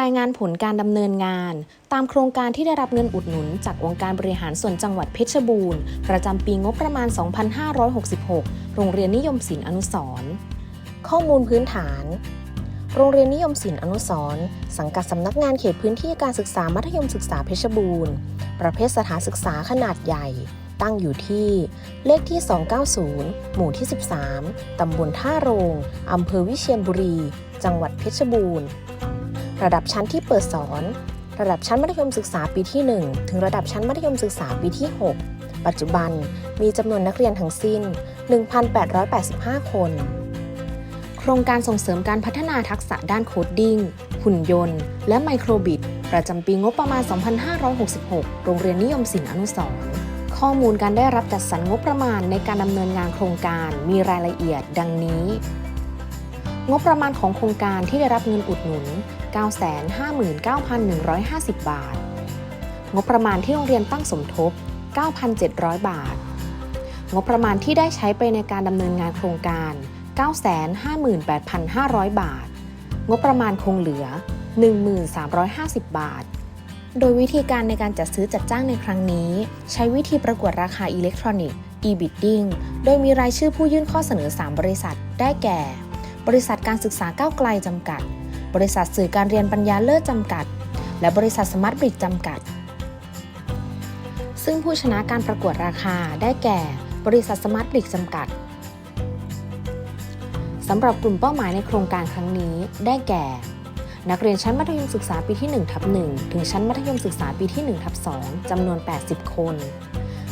รายงานผลการดำเนินงาน ตามโครงการที่ได้รับเงินอุดหนุน จากองค์การบริหารส่วนจังหวัดเพชรบูรณ์ ประจำปีงบประมาณ 2566 โรงเรียนนิยมศิลป์อนุสรณ์ข้อมูลพื้นฐาน โรงเรียนนิยมศิลป์อนุสรณ์สังกัดสำนักงานเขตพื้นที่การศึกษามัธยมศึกษาเพชรบูรณ์ ประเภทสถานศึกษาขนาดใหญ่ ตั้งอยู่ที่ เลขที่ 290 หมู่ที่ 13 ตำบลท่าโรง อำเภอวิเชียรบุรี จังหวัดเพชรบูรณ์ ระดับชั้นที่เปิดสอน ระดับชั้นมัธยมศึกษาปีที่ 1 ถึงระดับชั้นมัธยมศึกษาปีที่ 6 ปัจจุบันมีจำนวนนักเรียนทั้งสิ้น 1,885 คน โครงการส่งเสริมการพัฒนาทักษะด้านโคดดิ้ง หุ่นยนต์ และไมโครบิตประจำปีงบประมาณ 2566 โรงเรียนนิยมศิลป์อนุสร์ข้อมูลการได้รับจัดสรรงบประมาณในการดำเนินงานโครงการมีรายละเอียดดังนี้ งบประมาณของโครงการที่ได้รับเงินอุดหนุน 959,150 บาท งบประมาณที่โรงเรียนตั้งสมทบ 9,700 บาท งบประมาณที่ได้ใช้ไปในการดำเนินงานโครงการ 958,500 บาท งบประมาณคงเหลือ 1350 บาท โดยวิธีการในการจัดซื้อจัดจ้างในครั้งนี้ ใช้วิธีประกวดราคาอิเล็กทรอนิกส์ e-bidding โดยมีรายชื่อผู้ยื่นข้อเสนอ 3 บริษัท ได้แก่ บริษัทการศึกษาก้าวไกลจำกัด บริษัทสื่อการเรียนปัญญาเลิศจำกัด และบริษัทสมาร์ทบริกจำกัด ซึ่งผู้ชนะการประกวดราคาได้แก่ บริษัทสมาร์ทบริกจำกัดสำหรับกลุ่มเป้าหมายในโครงการครั้งนี้ได้แก่ นักเรียนชั้นมัธยมศึกษาปีที่1ทับ1ถึงชั้นมัธยมศึกษาปีที่1ทับ2จำนวน 80 คน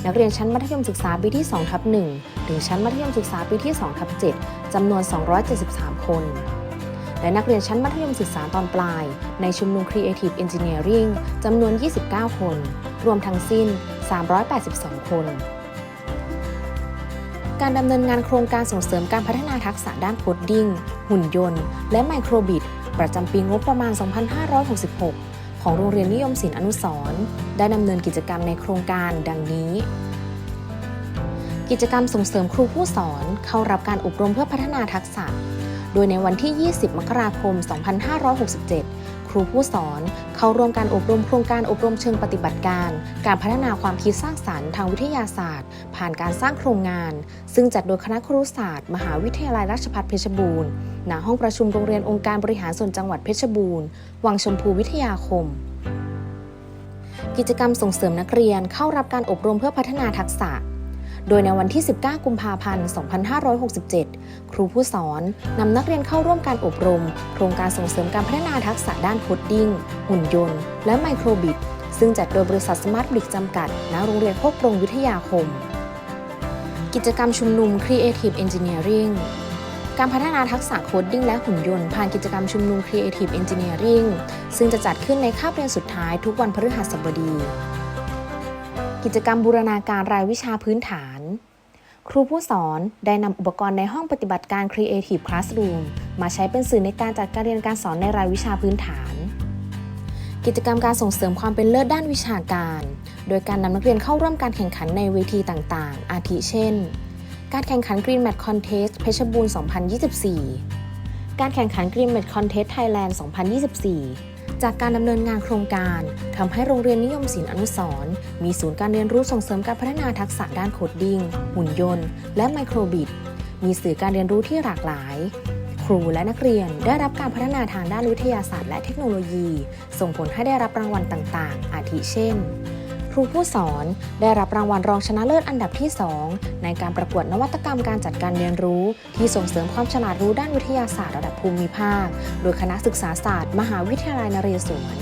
นักเรียนชั้นมัธยมศึกษาปีที่2ทับ1ถึงชั้นมัธยมศึกษาปีที่2ทับ7 จำนวน 273 คน และนักเรียนชั้นมัธยมศึกษาตอนปลาย ในชุมนุม Creative Engineering จำนวน 29 คน รวมทั้งสิ้น 382 คน การดำเนินงานโครงการส่งเสริมการพัฒนาทักษะด้านโคดดิ้ง หุ่นยนต์ และไมโครบิตประจำปีงบประมาณ 2566 ของโรงเรียนนิยมศิลป์อนุสรณ์ได้ดำเนินกิจกรรมในโครงการดังนี้ กิจกรรมส่งเสริมครูผู้สอนเข้ารับการอบรมเพื่อพัฒนาทักษะ โดยในวันที่ 20 มกราคม 2567 ครูผู้สอนเข้าร่วมการอบรมโครงการอบรมเชิงปฏิบัติการ การพัฒนาความคิดสร้างสรรค์ทางวิทยาศาสตร์ ผ่านการสร้างโครงงาน ซึ่งจัดโดยคณะครุศาสตร์ มหาวิทยาลัยราชภัฏเพชรบูรณ์ณห้องประชุมโรงเรียนองค์การบริหารส่วนจังหวัดเพชรบูรณ์ วังชมพูวิทยาคมกิจกรรมส่งเสริมนักเรียนเข้ารับการอบรมเพื่อพัฒนาทักษะ โดยในวันที่ 19 กุมภาพันธ์ 2567 ครูผู้สอนนำนักเรียนเข้าร่วมการอบรม โครงการส่งเสริมการพัฒนาทักษะด้านโคดดิ้ง หุ่นยนต์ และไมโครบิตซึ่งจัดโดยบริษัทสมาร์ทบริกจำกัด ณ โรงเรียนโคกปรงวิทยาคม กิจกรรมชุมนุม Creative Engineering การพัฒนาทักษะโคดดิ้งและหุ่นยนต์ผ่านกิจกรรมชุมนุม Creative Engineering ซึ่งจะจัดขึ้นในคาบเรียนสุดท้ายทุกวันพฤหัสบดี กิจกรรมบูรณาการรายวิชาพื้นฐาน ครูผู้สอนได้นำอุปกรณ์ในห้องปฏิบัติการ Creative Classroom มาใช้เป็นสื่อในการจัดการเรียนการสอนในรายวิชาพื้นฐาน กิจกรรมการส่งเสริมความเป็นเลิศด้านวิชาการ โดยการนำนักเรียนเข้าร่วมการแข่งขันในเวทีต่างๆ อาทิเช่น การแข่งขัน Green Mat Contest เพชรบูรณ์ 2024 การแข่งขัน Green Mat Contest Thailand 2024 จากการดำเนินงานโครงการทำให้โรงเรียนนิยมศิลป์อนุสรณ์มีศูนย์การเรียนรู้ส่งเสริมการพัฒนาทักษะด้านโคดดิ้งหุ่นยนต์ และไมโครบิดมีสื่อการเรียนรู้ที่หลากหลาย ครูและนักเรียนได้รับการพัฒนาทางด้านวิทยาศาสตร์และเทคโนโลยี ส่งผลให้ได้รับรางวัลต่างๆ อาทิเช่น ครูผู้สอนได้รับรางวัลรองชนะเลิศอันดับที่ 2 ในการประกวดนวัตกรรมการจัดการเรียนรู้ ที่ส่งเสริมความฉลาดรู้ด้านวิทยาศาสตร์ระดับภูมิภาค โดยคณะศึกษาศาสตร์ มหาวิทยาลัยนเรศวร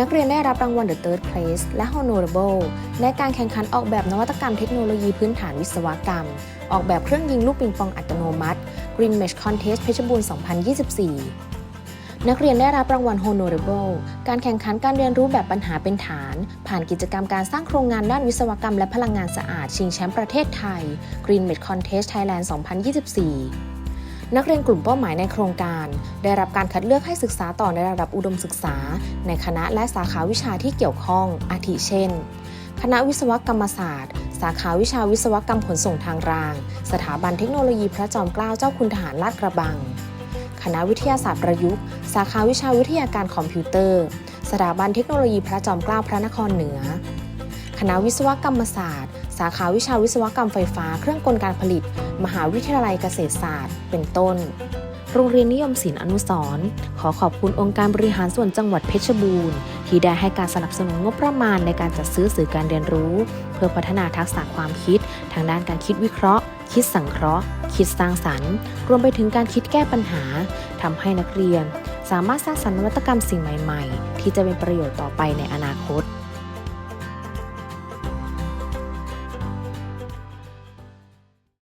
นักเรียนได้รับรางวัล The Third Place และ Honorable ในการแข่งขันออกแบบนวัตกรรมเทคโนโลยีพื้นฐานวิศวกรรม ออกแบบเครื่องยิงลูกปิงปองอัตโนมัติ Green Mesh Contest เพชรบูรณ์ 2024 นักเรียนได้รับรางวัล Honorable การแข่งขันการเรียนรู้แบบปัญหาเป็นฐาน ผ่านกิจกรรมการสร้างโครงงานด้านวิศวกรรมและพลังงานสะอาด ชิงแชมป์ประเทศไทย Green Mesh Contest Thailand 2024นักเรียนกลุ่มเป้าหมายในโครงการ ได้รับการคัดเลือกให้ศึกษาต่อในระดับอุดมศึกษา ในคณะและสาขาวิชาที่เกี่ยวข้อง อาทิเช่น คณะวิศวกรรมศาสตร์ สาขาวิชาวิศวกรรมขนส่งทางราง สถาบันเทคโนโลยีพระจอมเกล้าเจ้าคุณทหารลาดกระบัง คณะวิทยาศาสตร์ประยุกต์ สาขาวิชาวิทยาการคอมพิวเตอร์ สถาบันเทคโนโลยีพระจอมเกล้าพระนครเหนือ คณะวิศวกรรมศาสตร์ สาขาวิชาวิศวกรรมไฟฟ้า เครื่องกลการผลิต มหาวิทยาลัยเกษตรศาสตร์ เป็นต้น โรงเรียนนิยมศิลป์อนุสรณ์ขอขอบคุณองค์การบริหารส่วนจังหวัดเพชรบูรณ์ ที่ได้ให้การสนับสนุนงบประมาณในการจัดซื้อสื่อการเรียนรู้ เพื่อพัฒนาทักษะความคิด ทางด้านการคิดวิเคราะห์คิดสังเคราะห์ คิดสร้างสรรค์ รวมไปถึงการคิดแก้ปัญหา ทำให้นักเรียน สามารถสร้างสรรค์นวัตกรรมสิ่งใหม่ ๆ ที่จะเป็นประโยชน์ต่อไปในอนาคต